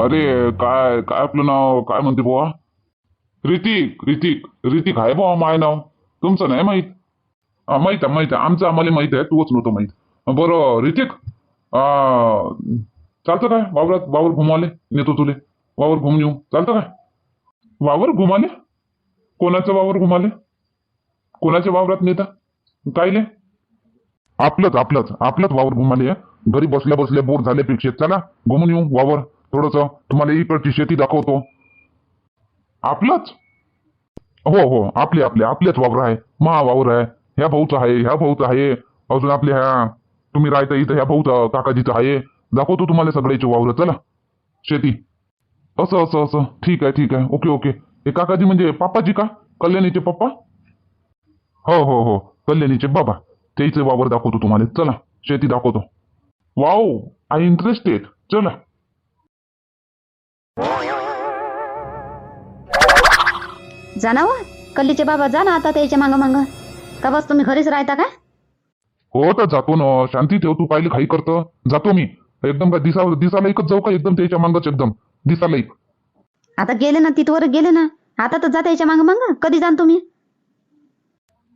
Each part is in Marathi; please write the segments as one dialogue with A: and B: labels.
A: अरे काय काय आपलं नाव? काय म्हणते बुवा? रितिक रितिक रितिक आहे बुवा माय नाव. तुमचं नाही माहीत? माहीत माहीत आहे माहीत आहे. आमचं आम्हाला माहीत आहे तूच नव्हतं माहीत. बरं रितिक चालतं काय? वावरात वावर घुमाले नेतो तुले. वावर घुमून येऊ. चालतं काय? वावर घुमाले? कोणाचं वावर घुमाले? कोणाच्या वावरात नेता? कायले? आपलंच आपलंच. आपलंच वावर घुमाले घरी बसल्या बसल्या बोर झाल्यापेक्षा चला घुमून येऊ वावर. थोडस तुम्हाला इकडची शेती दाखवतो. आपलंच? हो हो आपले आपले आपलेच वावर आहे. महा वावर आहे. ह्या भाऊचं आहे ह्या भाऊचं आहे. अजून आपल्या ह्या तुम्ही राहता इथं ह्या भाऊचा काकाजीचं आहे. दाखवतो तुम्हाला सगळ्याची वावर. चला. शेती. असं असं असं. ठीक आहे ठीक आहे. Okay okay. हे काकाजी म्हणजे पापाजी का? कल्याणीचे पप्पा? हो हो हो. कल्याणीचे बाबा. त्याचे वावर दाखवतो तुम्हाला. चला. शेती दाखवतो. वाव! आय इंटरेस्टेड चला.
B: जा ना व कल्लीचे बाबा जा ना आता त्याच्या मागं मागं. का बस तुम्ही घरीच राहता का
A: हो तर जातो ना. शांती ठेव तू पाहिले खाई करतं. जातो मी. एकदम का दिसा दिसाला एकच जाऊ का एकदम त्याच्या मागच एकदम? दिसाला एक
B: आता गेले ना तिथवर गेले ना. आता तर जा त्याच्या मागं मागं. कधी जाण तुम्ही?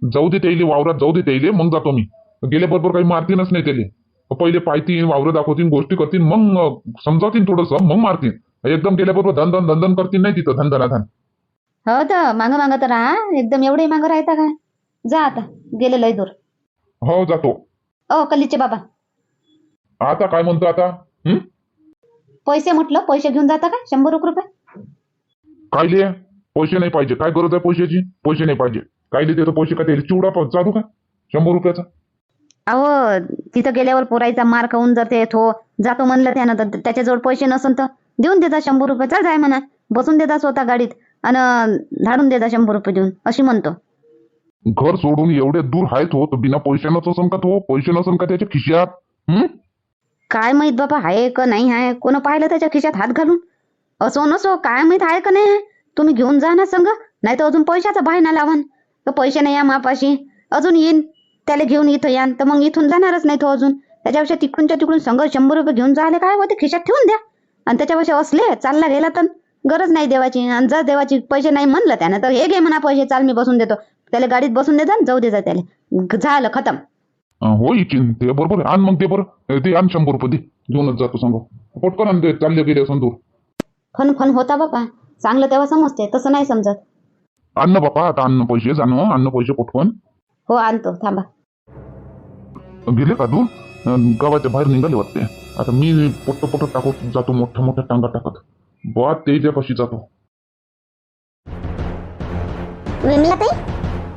A: जाऊ दे त्याइले वावरात जाऊ दे त्याइले मग जातो मी. गेल्याबरोबर काही मारतीनच नाही त्याले. पहिले पाहतीन वावरं दाखवतील गोष्टी करतील मग अं, समजावतील थोडंसं मग मारतील एकदम गेल्याबरोबर धन धन धन करतील नाही तिथं धन धनाधन.
B: हो तर मागं मागं तर राहा. एकदम एवढे मागं राहता का? जा आता. गेले लय दूर.
A: हो जातो.
B: ओ कल्लीचे बाबा.
A: आता काय म्हणतो आता? हं?
B: पैसे म्हटलं पैसे घेऊन जाता का? शंभर एक रुपये?
A: काय लिहे? पैसे नाही पाहिजे. काय गरज आहे पैशाची? पैसे नाही पाहिजे. काय लिहिते तर पैसे काय त्याला चिवडा प- चालू का? शंभर रुपयाचा?
B: अहो तिथं गेल्यावर पोरायचा मार खाऊन जर ते थो. जातो म्हणलं त्यानं तर त्याच्याजवळ पैसे नसन तर देऊन देता शंभर रुपये. चल जाय म्हणा. बसून देता स्वतः गाडीत. आणि धाडून देता शंभर रुपये देऊन अशी म्हणतो.
A: घर सोडून एवढे दूर आहेत हो तर बिना पैशानंच असन का तो पैसे नसन का त्याच्या खिशात हं?
B: काय माहीत बाबा आहे का नाही आहे? कोण पाहिलं त्याच्या खिशात हात घालून? असो नसो काय माहीत आहे का नाही आहे? तुम्ही घेऊन जा ना संग नाही तर अजून पैशाचा बायना लावान. तर पैसे नाही या मापाशी. अजून येईन त्याला घेऊन इथं यान तर मग इथून जाणारच नाही तो अजून. त्याच्यापेक्षा तिकडूनच्या तिकडून संग शंभर रुपये घेऊन जायला काय होते? खिशात ठेवून द्या. आणि त्याच्यापेक्षा असले चालला गेला तर. गरज नाही देवाची. आणि जर देवाची पैसे नाही म्हणलं त्यानं तर हे घे म्हणा पैसे चाल मी बसून देतो. त्याला गाडीत बसून देता जाऊ देता त्याला. झालं खतम.
A: हो इचिन ते बरोबर आहे. आण मग ते बरं. ते आण शंभर रुपये दे. घेऊनच जातो सांगू. पटकन आण ते चालले गेले असन दूर.
B: फन फन होता बाबा चांगलं तेव्हा समजते तसं नाही समजत.
A: अन्न बापा आता अन्न पैसे जाणं अन्न पैसे पटकन.
B: हो आणतो थांबा.
A: गेले का दूर? गावाच्या बाहेर निघाले वाटते. आता मी पोट पोट टाकत जातो मोठ्या मोठ्या टांगा टाकत. बा त्याच्यापाशी जातो
C: विमलाताई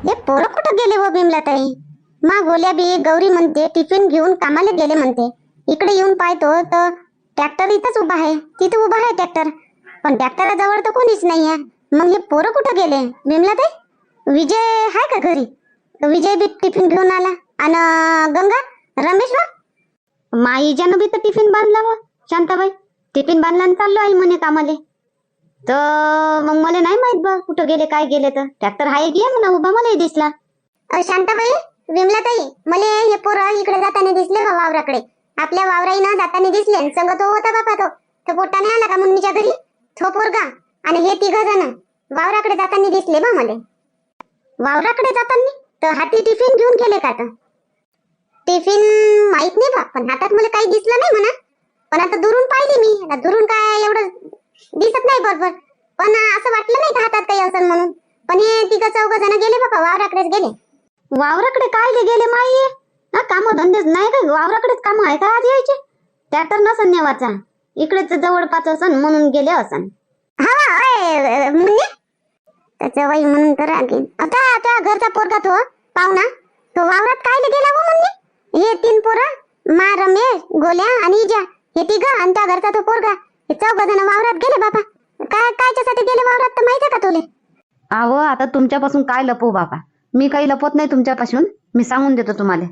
C: हे पोरं कुठं गेले व विमलाताई? मा गोल्या बी गौरी म्हणते टिफिन घेऊन कामाला गेले म्हणते. इकडे येऊन पाहतो तर ट्रॅक्टर इथंच उभा आहे. तिथं उभा आहे ट्रॅक्टर. पण ट्रॅक्टराजवळ तर कोणीच नाही आहे. मग हे पोरं कुठं गेले? विमलाताई विजय आहे का घरी? विजय बी टिफिन घेऊन आला. आणि गंगा रमेश बा?
B: माईजानं बी तर टिफिन बांधला व शांताबाई. टिफिन बांधला आणि चाललो आई म्हणे कामाले. तर मग मला नाही माहीत बा कुठं गेले काय गेले तर. ट्रॅक्टर हाय गे म्हणा उभा मलाही दिसला.
C: अ, शांताबाई विमलाताई मले हे पोरं इकडे जाताना दिसले बा वावराकडे. आपल्या वावराईनं जाताना दिसले आणि संग तो होता बापा तो. तो पोटाने आला का मम्मीच्या घरी? तो पोरगा आणि हे तिघ जण वावराकडे जाताना दिसले बा मले. वावराकडे जाताना? तर हाती टिफिन घेऊन गेले का तर टिफिन माहीत नाही बा पण हातात मला काही दिसलं नाही म्हणा. पण आता दुरून पाहिली मी. आता दुरून काय एवढं दिसत नाही बरोबर. पण असं वाटलं नाही का हातात काही असं म्हणून? पण हे तिघ चौघ जण गेले बाबा वावराकडेच गेले.
B: वावराकडे काय ले गेले माई हा काम धंदेच नाही का? वावराकडेच काम आहे का आज यायचे? ट्रॅक्टर नसन नेवाचा. इकडेच जवळपास असन म्हणून गेले असन.
C: हा त्याच्या बाई म्हणून तर आणखी आता आता घरचा पोरगा तो पाहुणा तो वावरात काय गेला मुन्नी हे तीन पोरं मा रमेश गोल्या आणि इजा. हे तिघ आणि त्या घरचा तो पोरगा हे चौघ जण वावरात गेले बाबा काय कायच्यासाठी गेले वावरात तर माहिती का तुले?
B: अहो आता तुमच्यापासून काय लपवू बाबा मी काही लपवत नाही तुमच्यापासून. मी सांगून देतो तुम्हाला.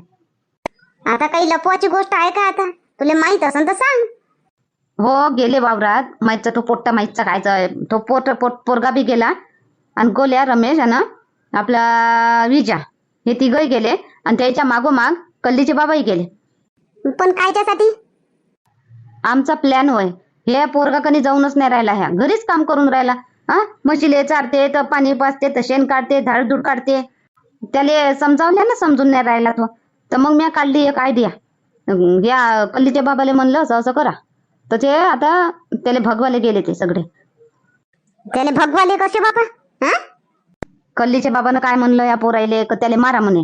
C: आता काही लपवाची गोष्ट आहे का आता? तुला माहीत असेल तर सांग.
B: हो गेले वावरात. माईचा तो पोट्टा माईचा खायचा आहे. तो पोट पोट पोरगा बी गेला. आणि गोल्या रमेश आणि आपला विजा हे तिघही गेले. आणि त्याच्या मागोमाग कल्लीचे बाबाही गेले.
C: पण कायच्यासाठी?
B: आमचा प्लॅन होय. हे पोरगा कधी जाऊनच नाही राहिला ह्या. घरीच काम करून राहिला. हा? म्हशीले चारते तर पाणी पाजते तर शेण काढते झाडझूड काढते. त्याले समजावल्या ना समजून नाही राहिला तो. तर मग मी काढली एक आयडिया या कल्लीच्या बाबाले म्हणलं असं असं करा. तर ते आता त्याले भगवाले गेले ते सगळे.
C: त्याले भगवाले कसे बाबा? हा?
B: कल्लीच्या बाबानं काय म्हणलं या पोरायले त्याले मारा म्हणे.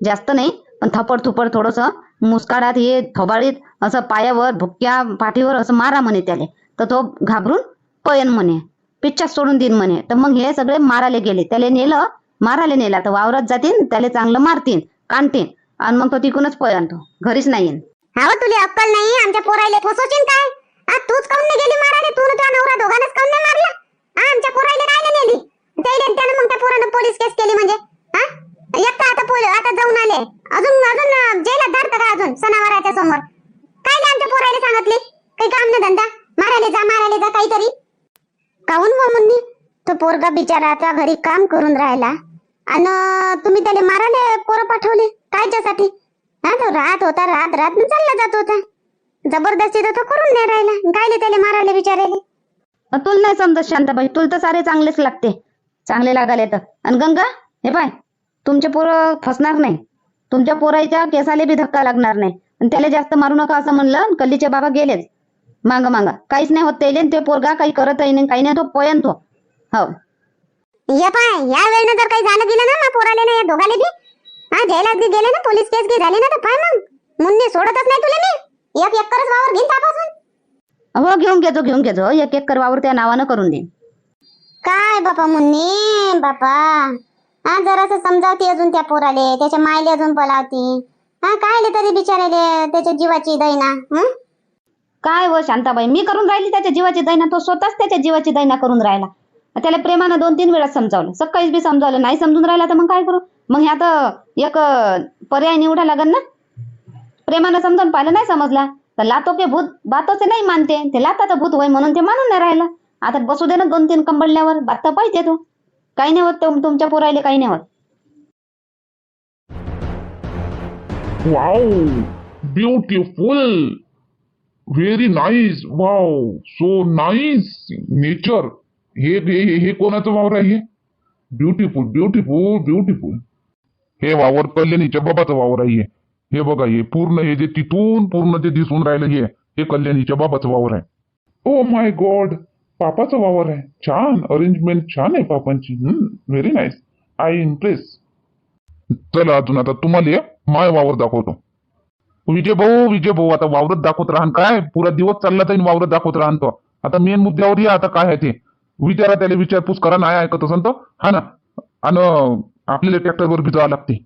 B: जास्त नाही पण थपड थुपड थोडस मुसकाडात हे थोबाडीत असं पायावर भुक्या पाठीवर असं मारा म्हणे त्याले. तर तो घाबरून पयन म्हणे. पिच्छा सोडून देईन म्हणे. तर मग हे सगळे मारायला गेले. त्याला नेलं मारायला नेला. तर वावरात जातीन त्याला चांगलं मारतीन काढतीन आणि मग तो तिकूनच पयन तो. घरीच नाही येईन
C: हा तुला अक्कल नाही? आमच्या पोरायले फसवशील काय? आ तूच काऊन नाही गेली मारायला? तू तुझा नवरा दोघांनाच काऊन नाही मारला? हा आमच्या पोरायले काय नाही नेली? त्याने त्यानं मग त्या पोरानं पोलीस केस केली म्हणजे? हा एकटा आता पोलीस आता जाऊन आले. अजून अजून जेलात धरतं का अजून? सणावाराच्या समोर? काय नाही आमच्या पोरायले सांगितले? काही काम ना धंदा. मारायला जा मारायला जा काहीतरी. काहून व मुन्नी? तो पोरगा बिचारा आता घरी काम करून राहिला. आणि तुम्ही त्याला मारायला पोरं पाठवले? कायच्यासाठी? हा तो राहत होता रात रात चालला जात होता. जबरदस्ती तर तो करून नाही राहिला. कायले त्याला मारायला विचारायले
B: तुला नाही समजत शांताबाई. तुला तर सारे चांगलेच लागते. चांगले लागायला तर. आणि गंगा हे पाय तुमचे पोरं फसणार नाही. तुमच्या पोराच्या केसाले बी धक्का लागणार नाही. त्याला जास्त मारू नका असं म्हणलं आणि कल्लीचे बाबा गेलेच. मांग मांग. काहीच नाही होत त्याले ते पोरगा काही करत नाही काही नाही तो पयन तो. हो.
C: ये पाय या वेळेनं जर काही झालं गेलं ना पोराले ना या दोघाले बी. हा जेलात बी गेले ना पोलीस केस बी झाली ना तर पाय मग. मुन्नी सोडतच नाही तुला मी. एक एकरच वावर घेईन तापासून
B: हो घेऊन घेतो घेऊन घेतो एक एक करवावर त्या नावानं करून देईन.
C: काय बापा मुन्नी बापा. हा जरासं समजावती अजून त्या पोराले. त्याच्या मायले अजून बोलावती हा काय तरी बिचाराले त्याच्या जीवाची दैना हं?
B: काय व शांताबाई मी करून राहिली त्याच्या जीवाची दैना तो स्वतःच त्याच्या जीवाची दैना करून राहिला. त्याला प्रेमानं दोन तीन वेळा समजावलं. सकाळीच बी समजावलं नाही समजून राहिला तर मग काय करू? मग ह्या आता एक अं, पर्याय निवडा लागेल ना? प्रेमानं समजावून पाहिलं नाही समजला? तर लातो के भूत? बातोचे नाही मानते. ते लाताचं भूत होय म्हणून ते मानून नाही राहिलं. आता बसू दे ना दोन तीन कंबळल्यावर बात तर पाहिजे तो. काही नाही होत तुम- तुमच्या पोरायले काही नाही होत.
A: Wow beautiful very nice wow so nice nature हे हे हे- हे कोणाचं वावर आहे हे? ब्युटिफुल ब्युटिफुल ब्युटिफुल हे वावर कल्याणीच्या बाबाचं वावर आहे हे. हे बघा हे पूर्ण हे जे तिथून पूर्ण जे दिसून राहिलं हे हे कल्याणीच्या बाबाचं वावर आहे. ओ माय गॉड पापाचं वावर आहे. छान. अरेंजमेंट छान आहे पापांची व्हेरी नाईस आय इम्प्रेस चला अजून आता तुम्हाला माय वावर दाखवतो. विजय भाऊ विजय भाऊ आता वावरत दाखवत राहन काय? पुरा दिवस चालला जाईन वावरत दाखवत राहन तो. आता मेन मुद्द्यावर या आता काय आहे ते? विचारा त्याला विचारपूस करा नाही ऐकत असेल तर हा ना. आणि आपल्याला ट्रॅक्टरवर बी जावं लागते.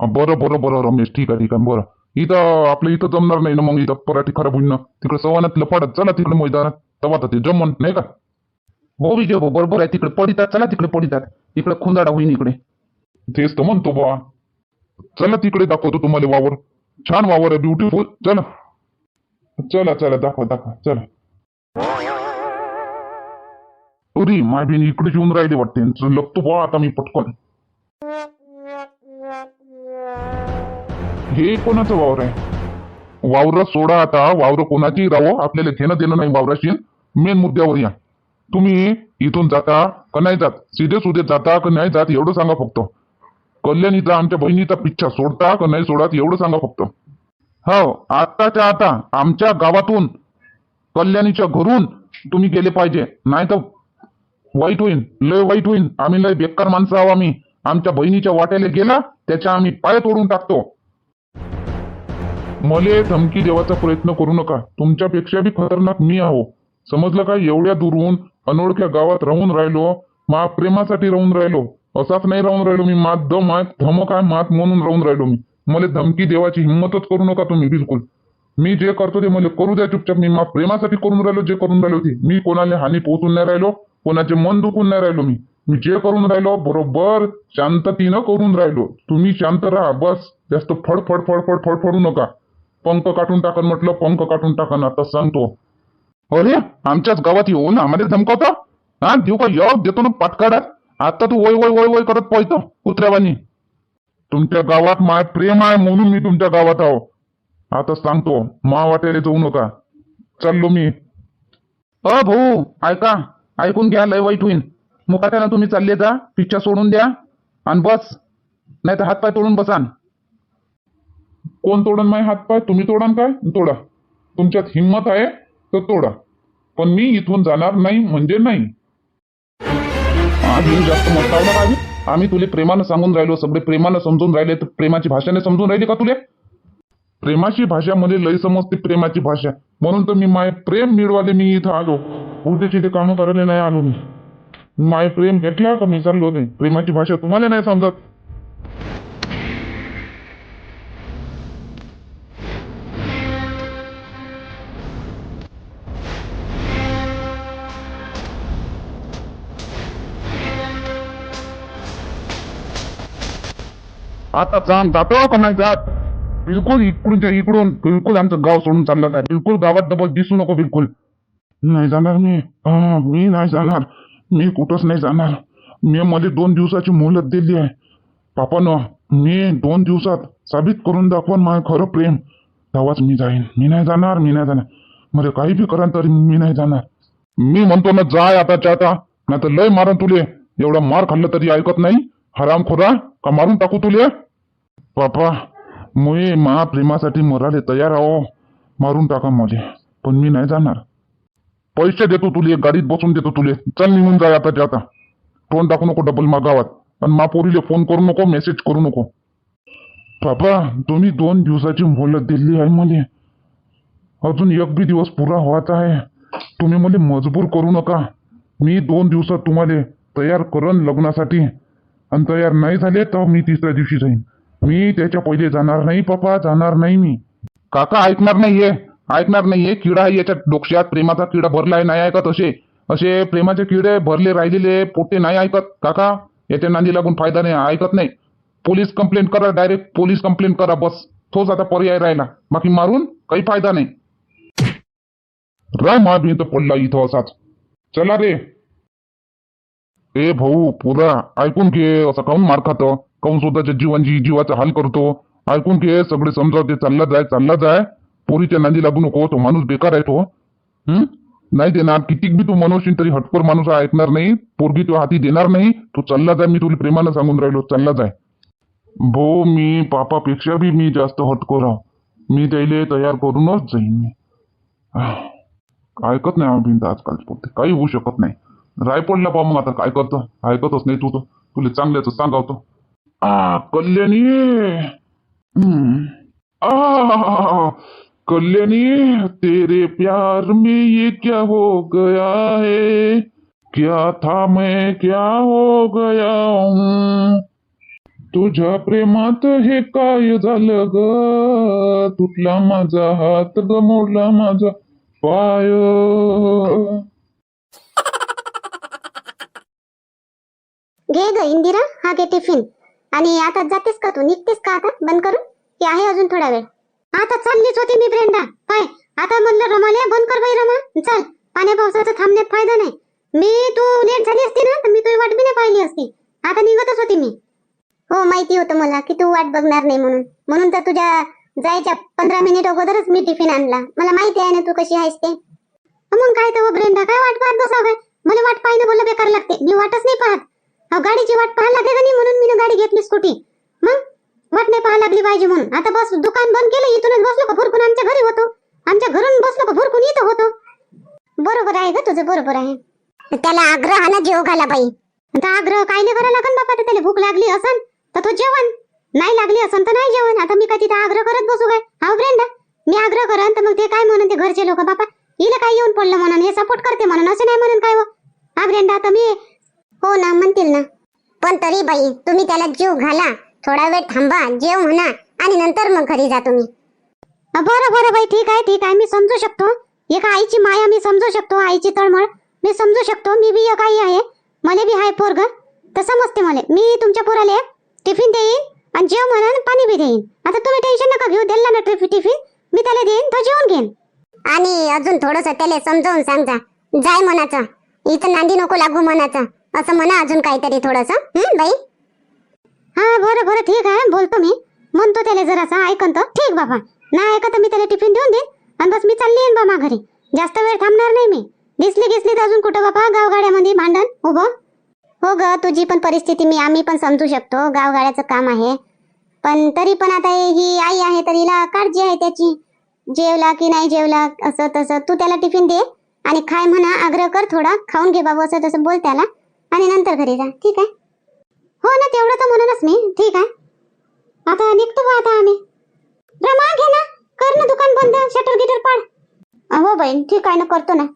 A: बरं बरं बरं रमेश. ठीक आहे ठीक आहे. बरं. इथं आपलं इथं जमणार नाही ना मग इथं पराठी खराब होईन ना. तिकडे सवानात लपाडत चला तिकडे मैदानात. तेव्हा ते जमन नाही का? हो विजय भाऊ बरोबर आहे. तिकडे पडितात चला तिकडे पडितात. तिकडे खुंदाडा होईन इकडे. तेच तर म्हणतो बा चला तिकडे दाखवतो तुम्हाला वावर. छान वावर आहे ब्युटिफुल चला. चला चला दाखवा दाखवा चला. अरे माय बहीण इकडे येऊन राहिले वाटते. लपतो बा आता मी पटकन. हे कोणाचं वावर आहे? वावर सोडा आता. वावर कोणाची? राहो आपल्याला घेणं देणं नाही वावराशी. मेन मुद्द्यावर या. तुम्ही इथून जाता का नाही जात? सीधे सुधे जाता का नाही जात? एवढं सांगा फक्त. कल्याणीचा आमच्या बहिणीचा पिच्छा सोडता का नाही सोडत एवढं सांगा फक्त. हो आताच्या आता आमच्या गावातून कल्याणीच्या घरून तुम्ही गेले पाहिजे. नाही तर वाईट होईन लय वाईट होईन. आम्ही लय बेकार माणसं आहो आम्ही. आमच्या बहिणीच्या वाट्याला गेला त्याच्या आम्ही पाय तोडून टाकतो. मले धमकी देवाचा प्रयत्न करू नका. तुमच्यापेक्षा बी खतरनाक मी आहो. समजलं का? एवढ्या दूरहून अनोळख्या गावात राहून राहिलो मा प्रेमासाठी राहून राहिलो. असाच नाही राहून राहिलो मी. मात दम आहे धमक आहे मात म्हणून राहून राहिलो मी. मला धमकी देवाची हिंमतच करू नका तुम्ही बिलकुल. मी जे करतो ते मला करू द्या चुपचाप. मी मा प्रेमासाठी करून राहिलो जे करून राहिलो ते. मी कोणाला हानी पोहोचून नाही राहिलो कोणाचे मन दुखून नाही राहिलो मी. मी जे करून राहिलो बरोबर शांततीनं करून राहिलो. तुम्ही शांत राहा बस. जास्त फड फड फड फड फड फडू नका. पंख काढून टाकन म्हटलं पंख काढून टाकन. आता सांगतो. अरे आमच्याच गावात येऊन आम्हाला धमकावता? हा देऊ का? योग देतो ना पाटकाडात आता तू वय वय वय वय करत पळतो कुत्र्यावानी. तुमच्या गावात माय प्रेम आहे म्हणून मी तुमच्या गावात आहो. आता सांगतो मा वाटेला जाऊ नका. चाललो मी. अ भाऊ ऐका ऐकून घ्या लय वाईट होईन. मुकाट्यानं तुम्ही चालले जा पिक्चर सोडून द्या आणि बस. नाही तर हातपाय तोडून बसान. कोण तोडन माय हातपाय? तुम्ही तोडान काय? तोडा. तुमच्यात हिंमत आहे तर तोडा. पण मी इथून जाणार नाही म्हणजे नाही. आम्ही जास्त मत लावणार आम्ही आम्ही तुले प्रेमानं सांगून राहिलो सगळे प्रेमानं समजून राहिले तर प्रेमाची भाषाने समजून राहिली का तुले? प्रेमाची भाषा मध्ये लय समजते प्रेमाची भाषा. म्हणून तर मी माय प्रेम मिळवाले मी इथं आलो. उद्याची ते कामं करायला नाही आलो मी. माय प्रेम घेतला का मी? चाललो नाही. प्रेमाची भाषा तुम्हाला नाही समजत. आता जाम जातो हो का नाही जात बिलकुल इकडूनच्या इकडून बिलकुल आमचं गाव सोडून चाललं नाही. बिलकुल गावात डबल दिसू नको बिलकुल. नाही जाणार मी. हा, मी नाही जाणार. मी कुठंच नाही जाणार. मी मध्ये दोन दिवसाची मोहलत दिली आहे. पापानं मी दोन दिवसात साबित करून दाखवन माझं खरं प्रेम. तेव्हाच मी जाईन. मी नाही जाणार मी नाही जाणार. मला काही बी करा तरी मी नाही जाणार. मी म्हणतो ना जाय आताच्या आता. नाही तर लय मारा तुले. एवढा मार खाल्लं तरी ऐकत नाही. हराम खोरा का मारून टाकू तुले? बापा पापा मा प्रेमासाठी मराले तयार आहो. मारून टाका मले पण मी नाही जाणार. पैसे देतो तुले गाडीत बसून देतो तुले. चल निघून जा आता आता. तोंड टाकू नको डबल मागावात. आणि मा पोरीले फोन करू नको मेसेज करू नको. पापा तुम्ही दोन दिवसाची मोहलत दिली आहे मले. अजून एक बी दिवस पुरा व्हायचा आहे. तुम्ही मला मजबूर करू नका. मी दोन दिवसात तुम्हाला तयार करन लग्नासाठी आणि तयार नाही झाले तर मी तिसऱ्या दिवशी जाईन. मी त्याच्या पहिले जाणार नाही पप्पा जाणार नाही मी. काका ऐकणार नाहीये. ऐकणार नाहीये. किडा आहे याच्यात डोक्यात प्रेमाचा किडा भरलाय नाही ऐकत असे. असे प्रेमाचे किडे भरले राहिलेले पोटे नाही ऐकत. काका याच्या नांदी लागून फायदा नाही ऐकत नाही. पोलीस कंप्लेंट करा डायरेक्ट पोलीस कंप्लेंट करा बस. तोच आता पर्याय राहिला. बाकी मारून काही फायदा नाही. राम मा तो पडला इथं असाच. चला रे. ए भाऊ पुरा ऐकून घे असं काऊन मार खातो? काऊन स्वतःच्या जीवांची जीवाचा हाल करतो? ऐकून घे सगळे समजावते चालला जाय चालला जाय. पोरीच्या नांदी लागू नको तो माणूस बेकार आहे तो. हम्म नाही देणार कितीक बी तू मनवशील तरी हटकोर माणूस ऐकणार नाही. पोरगी तो हाती देणार नाही. तू चालला जाय मी तुला प्रेमानं सांगून राहिलो चालला जाय. भाऊ मी पापापेक्षा बी मी जास्त हटकोर आहो. मी त्याले तयार करूनच जाईन मी. ऐकत नाही आम्ही आजकाल काही होऊ शकत नाही. राय पडला पा मग आता काय करतो ऐकतच नाही तू तर. तुला चांगल्याच सांगावतो. आ कल्याणी! आ कल्याणी तेरे प्यार में ये क्या हो गया है? क्या था मैं क्या हो गया हूँ? तुझ्या प्रेमात हे काय झालं ग? तुटला माझा हात ग मोडला माझा पाय.
C: घे इंदिरा हा घे टिफिन. आणि आता जातेस का तू? निघतेस का आता? बंद करून? की आहे अजून थोडा वेळ. आता चाललीच होती मी ब्रेंडा. पाय. आता म्हणलं रमाले बंद कर बाई रमा. चल. पाण्या पावसाचा थांबण्यात फायदा नाही. मी तू लेट झाली असती ना तर मी तुझी वाट बी नाही पाहिली असती. आता निघतच होती मी. हो माहिती होतं मला की तू वाट बघणार नाही म्हणून. म्हणून तर तुझ्या जायच्या पंधरा मिनिट अगोदरच मी टिफिन आणला. मला माहिती आहे ना तू कशी आहेस ते. मग काय तर ब्रेंडा? काय वाट पाहत बसाव काय? मला वाट पाहिलं बोललं बेकार लागते. मी वाटच नाही पाहत. गाडीची वाट पाहायला लागली का नाही म्हणून मी गाडी घेतली स्कूटी? मग? वाट नाही पाहायला लागली पाहिजे म्हणून. आता बस दुकान बंद केलं इथूनच बसलो का? भुरकून आमच्या घरी होतो. आमच्या घरून बसलो का? भुरकून इथं होतो. बरोबर आहे ग तुझं बरोबर आहे. त्याला आग्रहानं जेव घाला बाई. आता आग्रह काय नाही करायला लागन बापा? त्याला भूक लागली असन तर तो जेवण. नाही लागली असन तर नाही जेवण. आता मी काय तिथे आग्रह करत बसू काय? हा ब्रेंडा? मी आग्रह करन तर मग ते काय म्हणून ते घरचे लोक? बापा हिला काय येऊन पडलं म्हणून? हे सपोर्ट करते म्हणून? असं नाही म्हणून काय हो? हा ब्रेंडा आता मी हो ना म्हणतील ना. पण तरी बाई तुम्ही त्याला जीव घाला. थोडा वेळ थांबा जेव म्हणा आणि नंतर मग घरी जा तुम्ही. बरं बरं बाई ठीक आहे ठीक आहे. मी समजू शकतो. एका आईची माया मी समजू शकतो आईची तळमळ. मी समजू शकतो मी बी एक आई आहे. मला बी आहे पोरग. तर समजते मला. मी तुमच्या पोराला टिफिन देईन आणि जेव म्हणून पाणी बी देईन. आता तुम्ही टेन्शन नका घेऊ दिला ना टिफिन टिफिन. मी त्याला देईन तो जेवून घेईन. आणि अजून थोडस त्याला समजावून सांगजा जाय म्हणाचं इथं नांदी नको लागू म्हणाचं असं म्हणा अजून काहीतरी थोडस. बाई? हा बरं बरं ठीक आहे. बोलतो मी. म्हणतो त्याला जरासा ऐकन तो ठीक बाबा. नाही ऐकत तर मी त्याला टिफिन देऊन देईन. आणि बस मी चालली येईन बाबा घरी. जास्त वेळ थांबणार नाही मी. दिसली गिसली तर अजून कुठं बाबा? गावगाड्यामध्ये भांडण? उभं? हो ग तुझी पण परिस्थिती मी आम्ही पण समजू शकतो. गावगाड्याचं काम आहे. पण तरी पण आता ही आई आहे तर हिला काळजी आहे त्याची. जेवला की नाही जेवला असं तसं. तू त्याला टिफिन दे आणि खाय म्हणा आग्रह कर थोडा. खाऊन घे बाबू असं तसं बोल त्याला. आणि नंतर घरी जा. ठीक आहे? हो ना तेवढं तर म्हणूनच मी. ठीक आहे? आता निघतो बा आता आम्ही. रमा घे ना. कर ना दुकान बंद. शटर गिटर पाड. हो बहीण ठीक आहे ना करतो ना.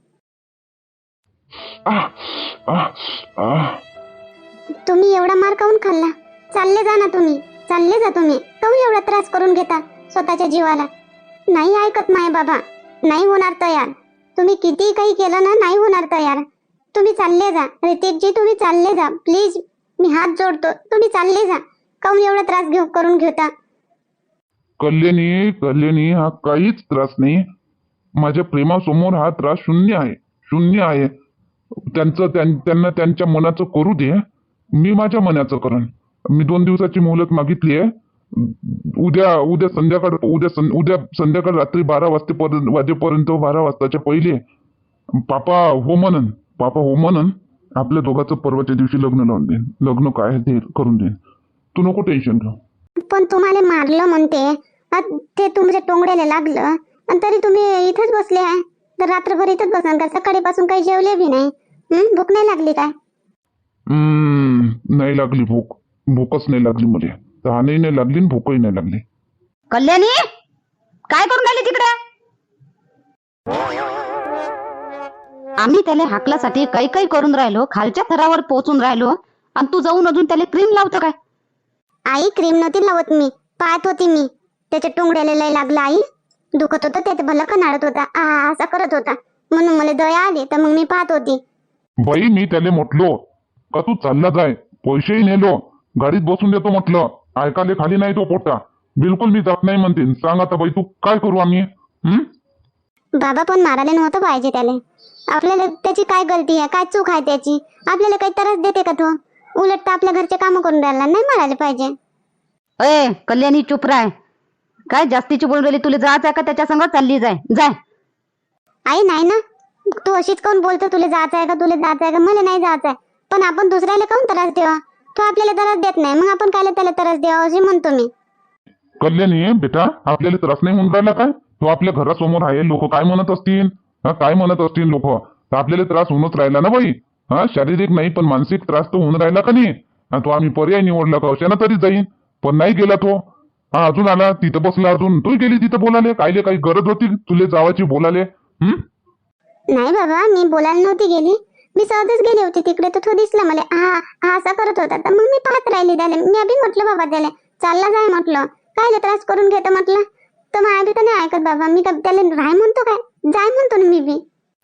C: तुम्ही एवढा मार काऊन खाल्ला? चालले जा ना तुम्ही. चालले जा तुम्ही. काऊन एवढा त्रास करून घेता स्वतःच्या जीवाला? नाही ऐकत माय बाबा. नाही होणार तयार तुम्ही किती काही केलं ना नाही होणार तयार तुम्ही चालले जा. रितेशजी तुम्ही चालले जा. प्लीज मी हात जोडतो. तुम्ही चालले जा. काऊन एवढा त्रास घेऊ करून घेता?
A: कल्याणी कल्याणी हा काहीच त्रास नाही. माझ्या प्रेमासमोर हा त्रास शून्य आहे. शून्य आहे. त्यांचं त्यां- त्यांना त्यांच्या मनाचं करू दे. मी माझ्या मनाचं करण मी दोन दिवसाची मोहलत मागितली आहे. उद्या उद्या संध्याकाळ उद्या सं- उद्या संध्याकाळ रात्री बारा वाजतेपर्यंत वाजेपर्यंत बारा वाजताच्या पहिले पापा हो म्हणन. पापा हो म्हणन. आपल्या दोघांचं परवाच्या दिवशी लग्न लावून देईन लग्न काय ते करून देईन तू नको टेन्शन घेऊ.
C: पण तुम्हाला मारलं म्हणते. ते तुमच्या टोंगड्याला लागलं. आणि तरी तुम्ही इथंच बसले आहे. तर रात्रभर इथंच बसणार का सकाळीपासून काही जेवले बी नाही. हं? भूक नाही लागली काय?
A: हम्म, नाही लागली भूक. भूकच नाही लागली मला. तहानही नाही लागली आणि भूकही नाही लागली.
B: कल्याणी काय करून राहिली तिकडे? आम्ही त्याला हाकलासाठी काही काही करून राहिलो खालच्या थरावर पोहोचून राहिलो. आणि तू जाऊन अजून त्याला क्रीम लावतो काय?
C: आई क्रीम नव्हती लावत मी. पाहत होती मी. त्याच्या टोंगड्याला लय लागलं आई. दुखत होतं त्यात भलं कनाडत होता. आ असा करत होता. म्हणून मला दया आली तर मग मी पाहत होती.
A: बाई मी त्याला म्हटलो का तू चालला जाय? पैसेही नेलो. गाडीत बसून देतो म्हटलं. ऐकाले खाली नाही तो पोटा बिलकुल मी जात नाही म्हणते. सांग आता बाई तू काय करू आम्ही? हम्म
C: बाबा पण मारायला नव्हतं पाहिजे त्याला. आपल्याला त्याची काय गलती आहे? काय चूक आहे त्याची? आपल्याला काही त्रास देते का तो? उलट तर आपल्या घरचे कामं करून राहिला नाही मारायला पाहिजे.
B: अय कल्याणी चुप राय काय जास्तीची बोलून राहिली तुला जायचं आहे का? त्याच्या संग चालली जाय. जाय.
C: आई नाही ना. तू अशीच कोण बोलतो? तुला जायचं आहे का? तुला जायचं आहे का? मला नाही जायचं आहे पण आपण दुसऱ्याला काऊन त्रास देवा तो आपल्याला त्रास देत नाही. मग आपण कायला त्याला त्रास द्यावा असे म्हणतो मी.
A: कल्याणी बेटा आपल्याला त्रास नाही होऊन राहिला काय? तो आपल्या घरासमोर आहे. लोक काय म्हणत असतील? हा काय म्हणत असतील लोक? आपल्याला त्रास होऊनच राहिला ना बाई. हा शारीरिक नाही पण मानसिक त्रास तर होऊन राहिला का नाही? तो आम्ही पर्याय निवडला का? तरी जाईन. पण नाही गेला तो. हा अजून आला तिथं बसला अजून. तू गेली तिथं बोलाले कायले काही गरज होती तुले जावाची बोलाले हम्म
C: नाही बाबा मी बोलायला नव्हती गेली. मी सहजच गेली होती तिकडे. तर तो दिसला मला. हा हा असा करत होता. तर मग मी पाहत राहिली त्याला. मी अभि म्हटलं बाबा त्याला चालला जाय म्हटलं. काय त्रास करून घेतो म्हटलं? तर मग अभि तर नाही ऐकत बाबा. मी त्याला राय म्हणतो काय? जाय म्हणतो ना मी बी.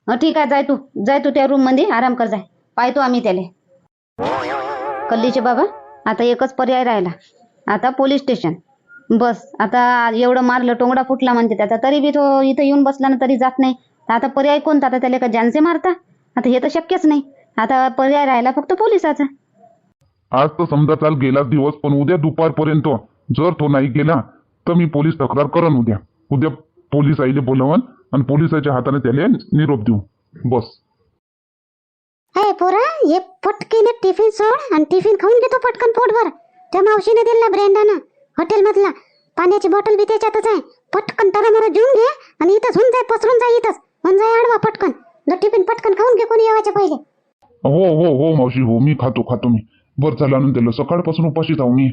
B: हं, ठीक आहे जाय तू. जाय तू त्या रूममध्ये. आराम कर जाय. पाहतो आम्ही त्याले. कल्लीचे बाबा आता एकच पर्याय राहिला. आता पोलीस स्टेशन बस आता एवढं मारलं टोंगडा फुटला म्हणते आता तरी बी तो इथं येऊन बसला ना तरी जात नाही. तर आता पर्याय कोणता? आता त्याला का जानसे मारता? आता हे तर शक्यच नाही. आता पर्याय राहिला फक्त पोलिसाचा.
A: आज तर समजा चाल गेला दिवस पण उद्या दुपारपर्यंत जर तो नाही गेला तर मी पोलीस तक्रार करन उद्या. उद्या पोलीस आईले बोलवन आणि पोलिसाच्या हाताने त्याला निरोप देऊ. बस.
C: हे पोरा हे पटकीने टिफिन सोड आणि टिफिन खाऊन घेतो पटकन पोटभर. त्या मावशीने दिला ब्रेंडानं हॉटेल मधला पाण्याची बॉटल बी त्याच्यातच आहे. पटकन तरा मला जेवून घे आणि इथंच होऊन जाय पसरून जाय इथंच. होऊन जाय आडवा पटकन. जो टिफिन पटकन खाऊन घे कोणी येवायच्या पहिले.
A: हो हो हो मावशी हो मी खातो खातो मी. बरं झालं आणून दिलं. सकाळपासून उपाशीच आहो मी.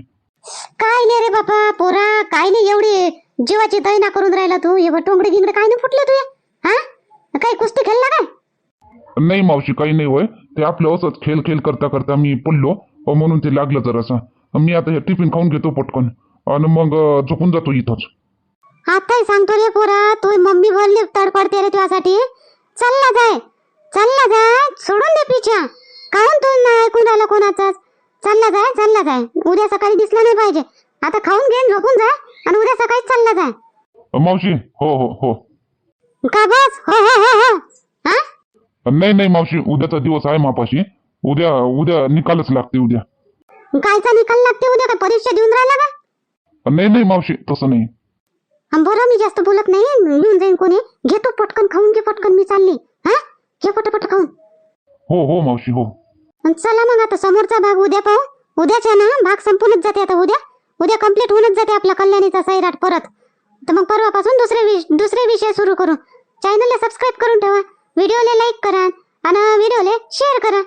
C: काय नाही रे बाबा पोरा काय नाही एवढी. जीवाची दैना करून राहिला तू एवढं टोंगडे गिंगडे काय नाही फुटले तुझे? हा? काय कुस्ती खेळला काय?
A: नाही मावशी काही नाही होय. ते आपलं असंच खेळ खेळ करता करता मी पडलो. म्हणून ते लागलं जरासं मी आता हे टिफिन खाऊन घेतो पटकन. आणि मग झोपून जातो इथंच.
C: आताही सांगतो रे पोरा तू मम्मी भरली तडपडते रे तुझ्यासाठी. चालला जाय. चालला जाय. सोडून दे पिछा. काहून तू नाही ऐकून राहिला कोणाचाच. चालला जाय चालला जाय. उद्या सकाळी दिसला नाही पाहिजे. आता खाऊन घेऊन झोपून जाय आणि उद्या सकाळी चालला जाय
A: मावशी हो हो हो.
C: का बस? हो हो हो हो. हा?
A: नाही नाही मावशी उद्याचा दिवस आहे मापाशी. उद्या उद्या निकालच लागते उद्या.
C: कायचा निकाल लागते उद्या काय परीक्षा देऊन राहिला का?
A: नाही नाही मावशी तसं नाही.
C: बरं मी जास्त बोलत नाही. येऊन जाईन कोणी. घेतो पटकन खाऊन घे पटकन मी चालली. हा? घे पटपट
A: हो हो मावशी हो.
C: अन चला मग आता समोरचा भाग उद्या पाहू. उद्याच्या ना भाग संपूनच जाते आता उद्या. उद्या कंप्लीट होऊनच जाते आपला कल्याणीचा सैराट परत. तर मग परवापासून दुसरे विष दुसरे विषय सुरू करू. चॅनलला सबस्क्राईब करून ठेवा. व्हिडिओला लाईक करा. आणि व्हिडिओला शेअर करा.